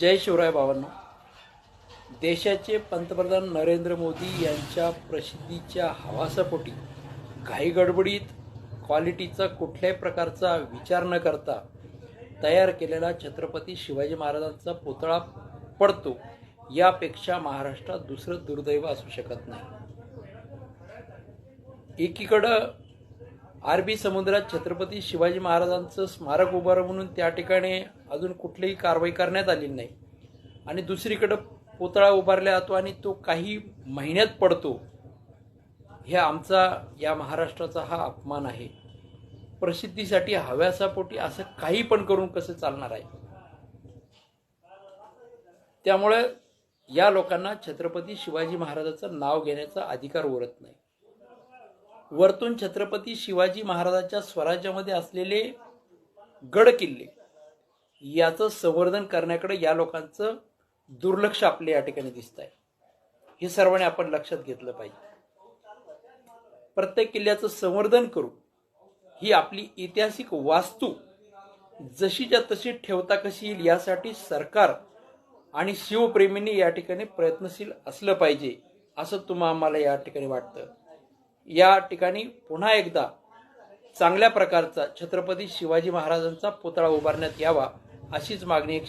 जय शिवराय बाबांनो. देशाचे पंतप्रधान नरेंद्र मोदी यांच्या प्रसिद्धीच्या हवासापोटी घाईगडबडीत क्वालिटीचा कुठल्याही प्रकारचा विचार न करता तयार केलेला छत्रपती शिवाजी महाराजांचा पुतळा पडतो. यापेक्षा महाराष्ट्रात दुसरं दुर्दैव असू शकत नाही. एकीकडं अरबी समुद्रात छत्रपती शिवाजी महाराजांचं स्मारक उभारं म्हणून त्या ठिकाणी अजून कुठलीही कारवाई करण्यात आलेली नाही. आणि दुसरीकडं पुतळा उभारला जातो आणि तो काही महिन्यात पडतो. हे आमचा या महाराष्ट्राचा हा अपमान आहे. प्रसिद्धीसाठी हव्यासापोटी असं काही पण करून कसं चालणार आहे? त्यामुळे या लोकांना छत्रपती शिवाजी महाराजाचं नाव घेण्याचा अधिकार उरत नाही. वरतून छत्रपती शिवाजी महाराजांच्या स्वराज्यामध्ये असलेले गड किल्ले याचं संवर्धन करण्याकडे या लोकांचं दुर्लक्ष आपले या ठिकाणी दिसत आहे. हे सर्वांनी आपण लक्षात घेतलं पाहिजे. प्रत्येक किल्ल्याचं संवर्धन करू ही आपली ऐतिहासिक वास्तू जशीच्या तशी ठेवता कशी येईल यासाठी सरकार आणि शिवप्रेमींनी या ठिकाणी प्रयत्नशील असलं पाहिजे असं तुम्हा आम्हाला या ठिकाणी वाटतं. या ठिकाणी पुन्हा एकदा चांगल्या प्रकारचा छत्रपती शिवाजी महाराजांचा पुतळा उभारण्यात यावा अशीच मागणी एक